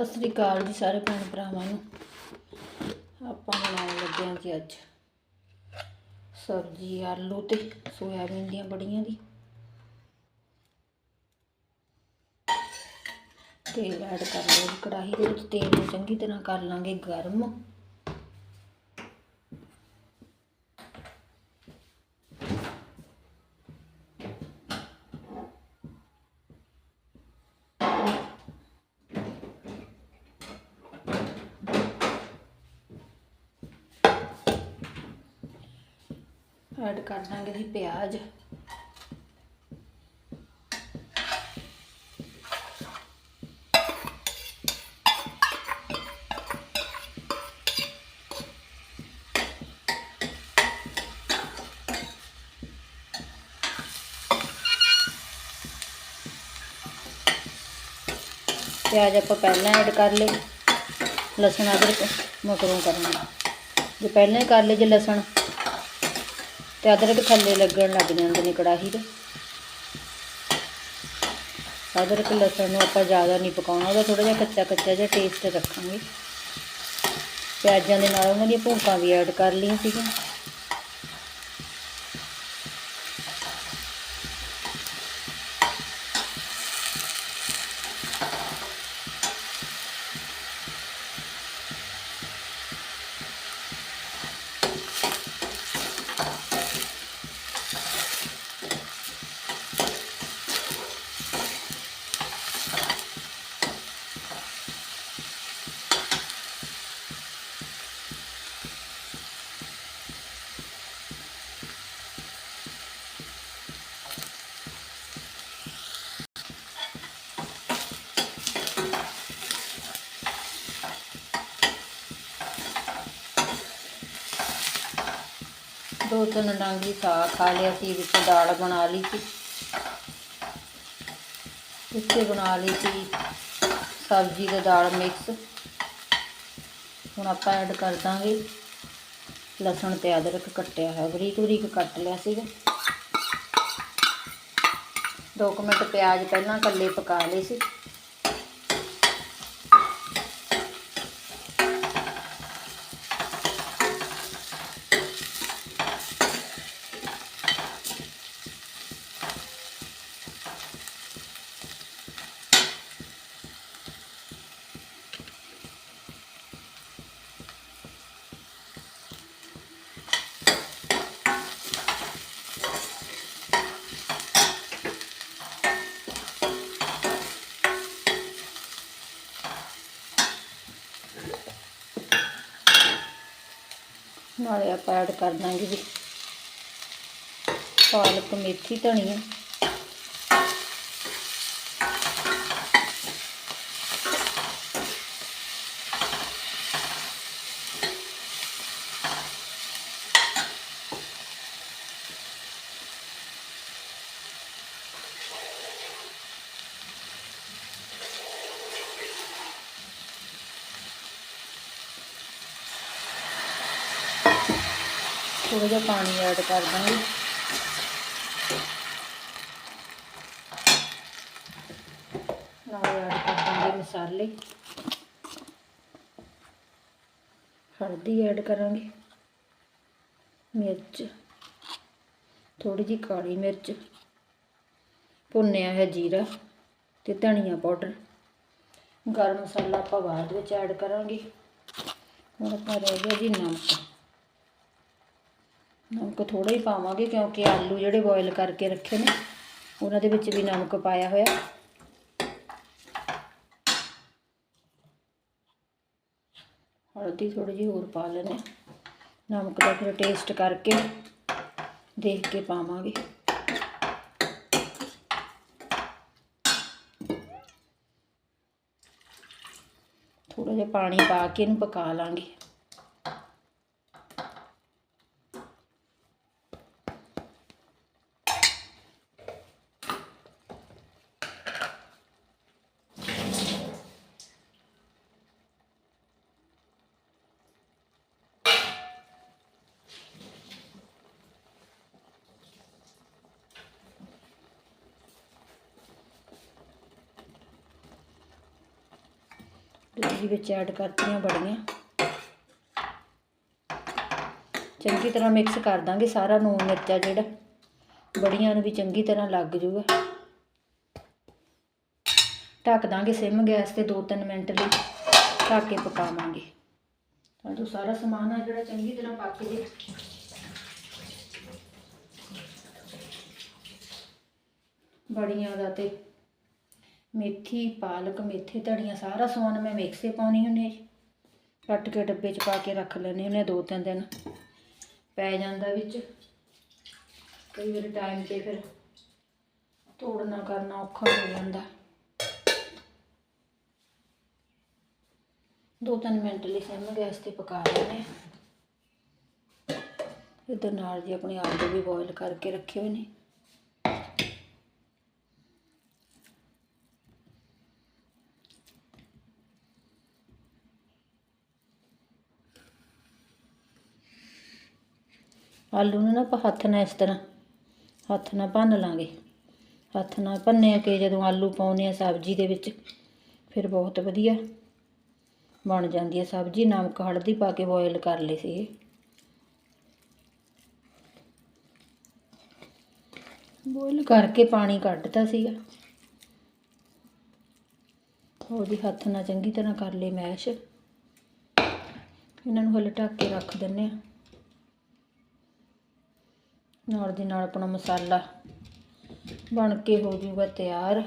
ਸਤਿ ਸ੍ਰੀ ਅਕਾਲ ਜੀ ਸਾਰੇ ਭੈਣ ਭਰਾਵਾਂ ਨੂੰ। ਆਪਾਂ ਬਣਾਉਣ ਲੱਗੇ ਹਾਂ ਜੀ ਅੱਜ ਸਬਜ਼ੀ, ਆਲੂ ਤੇ ਸੋਇਆਬੀਨ ਦੀਆਂ ਬੜੀਆਂ ਦੀ। ਤੇਲ ਐਡ ਕਰ ਲਓ ਜੀ, ਕੜਾਹੀ ਦੇ ਵਿੱਚ ਤੇਲ ਨੂੰ ਚੰਗੀ ਤਰ੍ਹਾਂ ਕਰ ਲਾਂਗੇ ਗਰਮ ਐਡ ਕਰ ਦਾਂਗੇ ਜੀ ਪਿਆਜ਼। ਪਿਆਜ਼ ਆਪਾਂ ਪਹਿਲਾਂ ਐਡ ਕਰ ਲਏ। ਲਸਣ ਅਦਰਕ, ਮਗਰੋਂ ਕਰਨਾ। ਜੇ ਪਹਿਲਾਂ ਹੀ ਕਰ ਲਏ ਜੇ ਲਸਣ ਤੇ ਅਦਰਕ ਥੱਲੇ ਲੱਗਣ ਲੱਗ ਜਾਂਦੇ ਨੇ ਕੜਾਹੀ ਦੇ ਅਦਰਕ, ਲਸਣ ਨੂੰ ਆਪਾਂ ਜ਼ਿਆਦਾ ਨਹੀਂ ਪਕਾਉਣਾ, ਉਹਦਾ ਥੋੜਾ ਜਿਹਾ ਕੱਚਾ ਕੱਚਾ ਜਿਹਾ ਟੇਸਟ ਰੱਖਾਂਗੇ। ਪਿਆਜ਼ਾਂ ਦੇ ਨਾਲ ਉਹਨਾਂ ਦੀਆਂ ਭੂਕਾਂ ਵੀ ਐਡ ਕਰ ਲਈਆਂ ਸੀਗੀਆਂ। ਦੋ ਤਿੰਨ ਡਾਂਗੀ ਸਾਗ ਖਾ ਲਿਆ ਸੀ, ਵਿੱਚ ਦਾਲ ਬਣਾ ਲਈ ਸੀ। ਉੱਤੇ ਬਣਾ ਲਈ ਸੀ ਸਬਜ਼ੀ ਤੇ ਦਾਲ ਮਿਕਸ। ਹੁਣ ਆਪਾਂ ਐਡ ਕਰ ਦਾਂਗੇ ਲਸਣ ਤੇ ਅਦਰਕ ਕੱਟਿਆ ਹੋਇਆ ਬਰੀਕ ਬਰੀਕ ਕੱਟ ਲਿਆ ਸੀਗਾ। ਦੋ ਕੁ ਮਿੰਟ ਪਿਆਜ਼ ਪਹਿਲਾਂ ਕੱਲੇ ਪਕਾ ਲਏ ਸੀ। ਨਾਲੇ ਆਪਾਂ ਐਡ ਕਰ ਦਾਂਗੇ ਜੀ। ਪਾਲਕ ਮੇਥੀ ਧਨੀਆ। ਥੋੜਾ ਜਿਹਾ ਪਾਣੀ ਐਡ ਕਰ ਦਾਂਗੇ। ਨਾਲ ਐਡ ਕਰ ਦਾਂਗੇ ਮਸਾਲੇ। ਹਲਦੀ ਐਡ ਕਰਾਂਗੇ। ਮਿਰਚ। ਥੋੜੀ ਜਿਹੀ ਕਾਲੀ ਮਿਰਚ। ਭੁੰਨਿਆ ਹੈ ਜੀਰਾ ਤੇ ਧਨੀਆ ਪਾਊਡਰ। ਗਰਮ ਮਸਾਲਾ ਆਪਾਂ ਬਾਅਦ ਵਿੱਚ ਐਡ ਕਰਾਂਗੇ। ਹੁਣ ਆਪਾਂ ਰਹਿ ਗਿਆ ਜੀ ਨਮਕ। ਨਮਕ ਥੋੜਾ ਹੀ ਪਾਵਾਂਗੇ ਕਿਉਂਕਿ ਆਲੂ ਜਿਹੜੇ ਬੋਇਲ ਕਰਕੇ ਰੱਖੇ ਨੇ, ਉਹਨਾਂ ਦੇ ਵਿੱਚ ਵੀ ਨਮਕ ਪਾਇਆ ਹੋਇਆ। ਹਲਦੀ ਥੋੜੀ ਜਿਹੀ ਹੋਰ ਪਾ ਲੈਣੇ ਨਮਕ ਦਾ ਫਿਰ ਟੇਸਟ ਕਰਕੇ ਦੇਖ ਕੇ ਪਾਵਾਂਗੇ। ਥੋੜਾ ਜਿਹਾ ਪਾਣੀ ਪਾ ਕੇ ਇਹਨੂੰ ਪਕਾ ਲਾਂਗੇ। ਇਹਦੇ ਵਿੱਚ ਐਡ ਕਰਤੀਆਂ ਬੜੀਆਂ। ਚੰਗੀ ਤਰ੍ਹਾਂ ਮਿਕਸ ਕਰ ਦਾਂਗੇ ਸਾਰਾ ਨੂਨ ਮਿਰਚਾ ਜਿਹੜਾ ਬੜੀਆਂ ਨੂੰ ਵੀ ਚੰਗੀ ਤਰ੍ਹਾਂ ਲੱਗ ਜੂਗਾ। ਢੱਕ ਦਾਂਗੇ ਸਿਮ ਗੈਸ ਤੇ 2-3 ਮਿੰਟ ਲਈ, ਢੱਕ ਕੇ ਪਕਾਵਾਂਗੇ। ਤਾਂ ਜੋ ਸਾਰਾ ਸਮਾਨ ਆ ਜਿਹੜਾ ਚੰਗੀ ਤਰ੍ਹਾਂ ਪੱਕ ਜੇ। ਬੜੀਆਂ ਦਾ ਤੇ ਮੇਥੀ, ਪਾਲਕ, ਮੇਥੇ ਧੜੀਆਂ ਸਾਰਾ ਸਮਾਨ ਮੈਂ ਮਿਕਸੇ ਪਾਉਣੀ ਹੁੰਦੀ ਹੈ ਜੀ। ਕੱਟ ਕੇ ਡੱਬੇ 'ਚ ਪਾ ਕੇ ਰੱਖ ਲੈਂਦੇ ਹੁੰਦੇ ਹਾਂ ਦੋ ਤਿੰਨ ਦਿਨ। ਪੈ ਜਾਂਦਾ ਵਿੱਚ। ਕਈ ਵਾਰ ਟਾਈਮ ਤੇ ਫਿਰ ਤੋੜਨਾ ਕਰਨਾ ਔਖਾ ਹੋ ਜਾਂਦਾ। ਦੋ ਤਿੰਨ ਮਿੰਟ ਲਈ ਸਿਮ ਗੈਸ ਤੇ ਪਕਾ ਲੈਣੇ ਇਧਰ ਨਾਲ ਜੀ ਆਪਣੇ ਆਲੂ ਵੀ ਬੋਇਲ ਕਰਕੇ ਰੱਖੇ ਹੋਏ ਨੇ। ਆਲੂ ਨੂੰ ਨਾ ਆਪਾਂ ਹੱਥ ਨਾਲ ਇਸ ਤਰ੍ਹਾਂ ਹੱਥ ਨਾਲ ਭੰਨ ਲਾਂਗੇ। ਹੱਥ ਨਾਲ ਭੰਨੇ ਕੇ ਜਦੋਂ ਆਲੂ ਪਾਉਨੇ ਆ ਸਬਜ਼ੀ ਦੇ ਵਿੱਚ ਫਿਰ ਬਹੁਤ ਵਧੀਆ ਬਣ ਜਾਂਦੀ ਹੈ ਸਬਜ਼ੀ। ਨਮਕ ਹਲਦੀ ਪਾ ਕੇ ਬੋਇਲ ਕਰ ਲਏ ਸੀ ਬੋਇਲ ਕਰਕੇ ਪਾਣੀ ਕੱਢਤਾ ਸੀਗਾ। ਉਹਦੀ ਹੱਥ ਨਾਲ ਚੰਗੀ ਤਰ੍ਹਾਂ ਕਰ ਲਏ ਮੈਸ਼। ਇਹਨਾਂ ਨੂੰ ਹਲੇ ਢੱਕ ਕੇ ਰੱਖ ਦਿੰਨੇ ਆ। ਨਾਲ ਦੀ ਨਾਲ ਆਪਣਾ ਮਸਾਲਾ ਬਣ ਕੇ ਹੋ ਜਾਊਗਾ ਤਿਆਰ।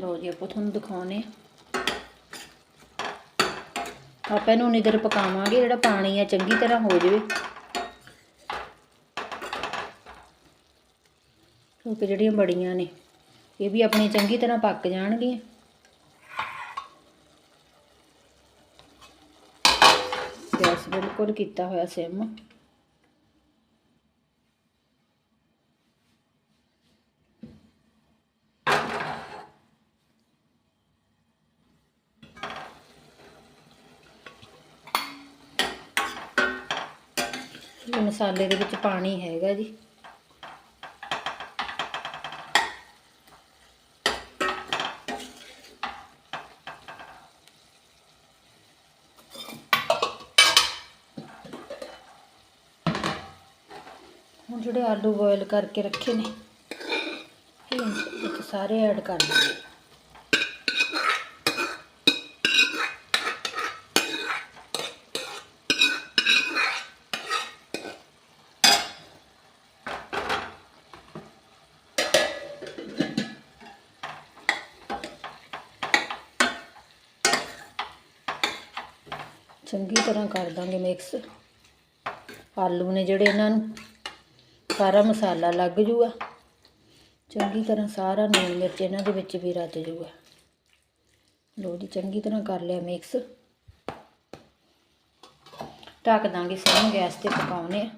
ਲੋ ਜੀ, ਆਪਾਂ ਤੁਹਾਨੂੰ ਦਿਖਾਉਨੇ ਆਪਾਂ ਇਹਨੂੰ ਉਨੀ ਦੇਰ ਪਕਾਵਾਂਗੇ, ਜਿਹੜਾ ਪਾਣੀ ਆ, ਚੰਗੀ ਤਰ੍ਹਾਂ ਹੋ ਜਾਵੇ। ਕਿਉਂਕਿ ਜਿਹੜੀਆਂ ਬੜੀਆਂ ਨੇ, ਇਹ ਵੀ ਆਪਣੀ ਚੰਗੀ ਤਰ੍ਹਾਂ ਪੱਕ ਜਾਣਗੀਆਂ। ਗੈਸ ਬਿਲਕੁਲ ਕੀਤਾ ਹੋਇਆ ਸਿਮ। ਮਸਾਲੇ ਦੇ ਵਿੱਚ ਪਾਣੀ ਹੈਗਾ ਜੀ। ਹੁਣ ਜਿਹੜੇ ਆਲੂ ਬੋਇਲ ਕਰਕੇ ਰੱਖੇ ਨੇ, ਇਹ ਸਾਰੇ ਐਡ ਕਰ ਦਿੰਦੇ ਚੰਗੀ ਤਰ੍ਹਾਂ ਕਰ ਦਾਂਗੇ ਮਿਕਸ ਆਲੂ ਨੇ ਜਿਹੜੇ ਇਹਨਾਂ ਨੂੰ ਸਾਰਾ ਮਸਾਲਾ ਲੱਗ ਜੂਗਾ। ਚੰਗੀ ਤਰ੍ਹਾਂ ਸਾਰਾ ਨੂਨ ਮਿਰਚ ਇਹਨਾਂ ਦੇ ਵਿੱਚ ਵੀ ਰਚ ਜੂਗਾ। ਲੋ ਜੀ, ਚੰਗੀ ਤਰ੍ਹਾਂ ਕਰ ਲਿਆ ਮਿਕਸ ਢੱਕ ਦਾਂਗੇ ਸਿਮ ਗੈਸ ਤੇ ਪਕਾਉਨੇ ਆ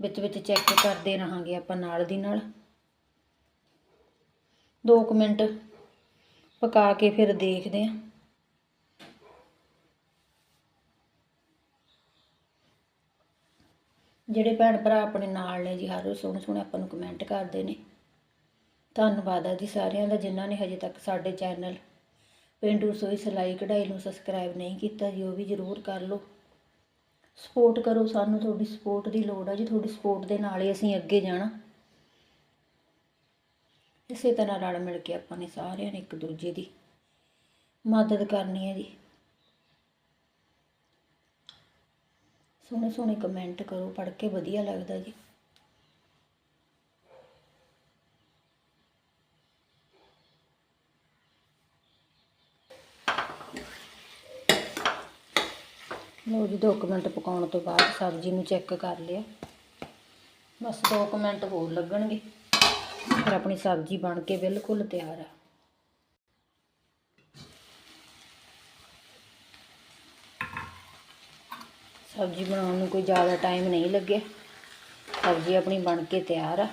ਵਿੱਚ ਵਿੱਚ ਚੈੱਕ ਕਰਦੇ ਰਹਾਂਗੇ ਆਪਾਂ ਨਾਲ ਦੀ ਨਾਲ। 2 ਮਿੰਟ ਪਕਾ ਕੇ ਫਿਰ ਦੇਖਦੇ ਆਂ ਜਿਹੜੇ ਭੈਣ ਭਰਾ ਆਪਣੇ ਨਾਲ ਨੇ ਜੀ, ਹਰ ਰੋਜ਼ ਸੋਹਣੇ ਸੋਹਣੇ ਆਪਾਂ ਨੂੰ ਕਮੈਂਟ ਕਰਦੇ ਨੇ। ਧੰਨਵਾਦ ਆ ਜੀ ਸਾਰਿਆਂ ਦਾ ਜਿਨ੍ਹਾਂ ਨੇ ਹਜੇ ਤੱਕ ਸਾਡੇ ਚੈਨਲ ਪਿੰਡੂ ਸੋਈ ਸਿਲਾਈ ਕਢਾਈ ਨੂੰ ਸਬਸਕ੍ਰਾਈਬ ਨਹੀਂ ਕੀਤਾ ਜੀ, ਉਹ ਵੀ ਜ਼ਰੂਰ ਕਰ ਲਓ। ਸਪੋਰਟ ਕਰੋ ਸਾਨੂੰ, ਤੁਹਾਡੀ ਸਪੋਰਟ ਦੀ ਲੋੜ ਆ ਜੀ, ਤੁਹਾਡੀ ਸਪੋਰਟ ਦੇ ਨਾਲ ਹੀ ਅਸੀਂ ਅੱਗੇ ਜਾਣਾ। ਇਸੇ ਤਰ੍ਹਾਂ ਰਲ ਮਿਲ ਕੇ ਆਪਾਂ ਨੇ ਸਾਰਿਆਂ ਨੇ ਇੱਕ ਦੂਜੇ ਦੀ ਮਦਦ ਕਰਨੀ ਹੈ ਜੀ। ਸੋਹਣੇ ਸੋਹਣੇ ਕਮੈਂਟ ਕਰੋ, ਪੜ੍ਹ ਕੇ ਵਧੀਆ ਲੱਗਦਾ ਜੀ। ਲਓ ਜੀ 2 ਮਿੰਟ ਪਕਾਉਣ ਤੋਂ ਬਾਅਦ ਸਬਜ਼ੀ ਨੂੰ ਚੈੱਕ ਕਰ ਲਿਆ। ਬਸ 2 ਮਿੰਟ ਹੋਰ ਲੱਗਣਗੇ, ਫਿਰ ਆਪਣੀ ਸਬਜ਼ੀ ਬਣ ਕੇ ਬਿਲਕੁਲ ਤਿਆਰ ਆ। ਸਬਜ਼ੀ ਬਣਾਉਣ ਨੂੰ ਕੋਈ ਜ਼ਿਆਦਾ ਟਾਈਮ ਨਹੀਂ ਲੱਗਿਆ ਸਬਜ਼ੀ ਆਪਣੀ ਬਣ ਕੇ ਤਿਆਰ ਆ।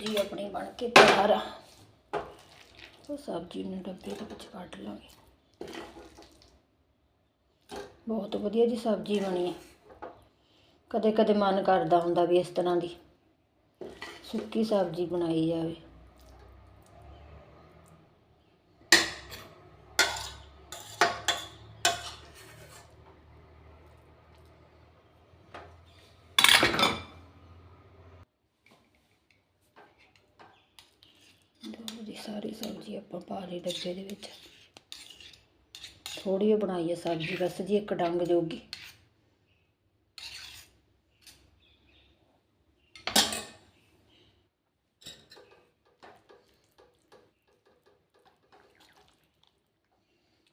ਸਬਜ਼ੀ ਆਪਣੀ ਬਣ ਕੇ ਤਿਆਰ ਆ। ਉਹ ਸਬਜ਼ੀ ਨੂੰ ਡੱਬੇ ਦੇ ਵਿੱਚ ਕੱਢ ਲਾਂਗੇ। ਬਹੁਤ ਵਧੀਆ ਜੀ ਸਬਜ਼ੀ ਬਣੀ ਹੈ ਕਦੇ ਕਦੇ ਮਨ ਕਰਦਾ ਹੁੰਦਾ ਵੀ ਇਸ ਤਰ੍ਹਾਂ ਦੀ ਸੁੱਕੀ ਸਬਜ਼ੀ ਬਣਾਈ ਜਾਵੇ। ਲਓ ਸਾਰੀ ਸਬਜ਼ੀ ਆਪਾਂ ਪਾ ਲਈ ਡੱਬੇ ਦੇ ਵਿੱਚ। ਥੋੜੀ ਜਿਹੀ ਬਣਾਈ ਹੈ ਸਬਜ਼ੀ, ਬਸ ਜੀ ਇੱਕ ਡੰਗ ਜੋਗੀ।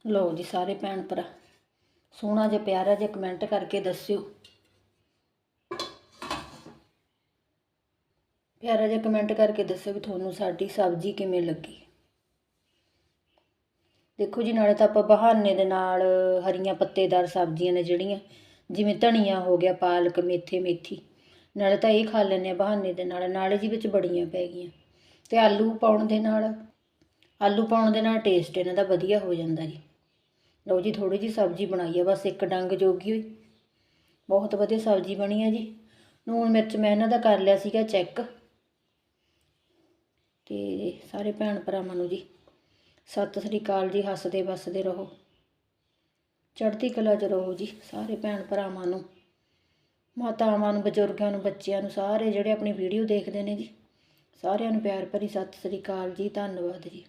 ਲਓ ਜੀ ਸਾਰੇ ਭੈਣ ਭਰਾ, ਸੋਹਣਾ ਜਿਹਾ ਪਿਆਰਾ ਜਿਹਾ ਕਮੈਂਟ ਕਰਕੇ ਦੱਸਿਓ। ਪਿਆਰਾ ਜਿਹਾ ਕਮੈਂਟ ਕਰਕੇ ਦੱਸਿਓ ਵੀ ਤੁਹਾਨੂੰ ਸਾਡੀ ਸਬਜ਼ੀ ਕਿਵੇਂ ਲੱਗੀ। ਦੇਖੋ ਜੀ, ਨਾਲੇ ਤਾਂ ਆਪਾਂ ਬਹਾਨੇ ਦੇ ਨਾਲ ਹਰੀਆਂ ਪੱਤੇਦਾਰ ਸਬਜ਼ੀਆਂ ਨੇ ਜਿਹੜੀਆਂ, ਜਿਵੇਂ ਧਨੀਆ ਹੋ ਗਿਆ, ਪਾਲਕ, ਮੇਥੇ, ਮੇਥੀ, ਨਾਲੇ ਤਾਂ ਇਹ ਖਾ ਲੈਂਦੇ ਆ ਬਹਾਨੇ ਦੇ ਨਾਲ, ਨਾਲੇ ਜੀ ਵਿੱਚ ਬੜੀਆਂ ਪੈ ਗਈਆਂ। ਤੇ ਆਲੂ ਪਾਉਣ ਦੇ ਨਾਲ, ਆਲੂ ਪਾਉਣ ਦੇ ਨਾਲ ਟੇਸਟ ਇਹਨਾਂ ਦਾ ਵਧੀਆ ਹੋ ਜਾਂਦਾ ਜੀ। ਲਓ ਜੀ ਥੋੜੀ ਜੀ ਸਬਜ਼ੀ ਬਣਾਈ ਆ, ਬਸ ਇੱਕ ਡੰਗ ਜੋਗੀ ਹੋਈ। ਬਹੁਤ ਵਧੀਆ ਸਬਜ਼ੀ ਬਣੀ ਆ ਜੀ। ਲੂਣ ਮਿਰਚ ਮੈਂ ਇਹਨਾਂ ਦਾ ਕਰ ਲਿਆ ਸੀਗਾ ਚੈੱਕ ਤੇ ਸਾਰੇ ਭੈਣ ਭਰਾਵਾਂ ਨੂੰ ਜੀ, ਸਤਿ ਸ੍ਰੀ ਅਕਾਲ ਜੀ, ਹੱਸਦੇ ਵਸਦੇ ਰਹੋ। ਚੜ੍ਹਦੀ ਕਲਾ 'ਚ ਰਹੋ ਜੀ, ਸਾਰੇ ਭੈਣ ਭਰਾਵਾਂ ਨੂੰ, ਮਾਤਾਵਾਂ ਨੂੰ, ਬਜ਼ੁਰਗਾਂ ਨੂੰ, ਬੱਚਿਆਂ ਨੂੰ, ਸਾਰੇ ਜਿਹੜੇ ਆਪਣੀ ਵੀਡੀਓ ਦੇਖਦੇ ਨੇ ਜੀ, ਸਾਰਿਆਂ ਨੂੰ ਪਿਆਰ ਭਰੀ ਸਤਿ ਸ੍ਰੀ ਅਕਾਲ ਜੀ, ਧੰਨਵਾਦ ਜੀ।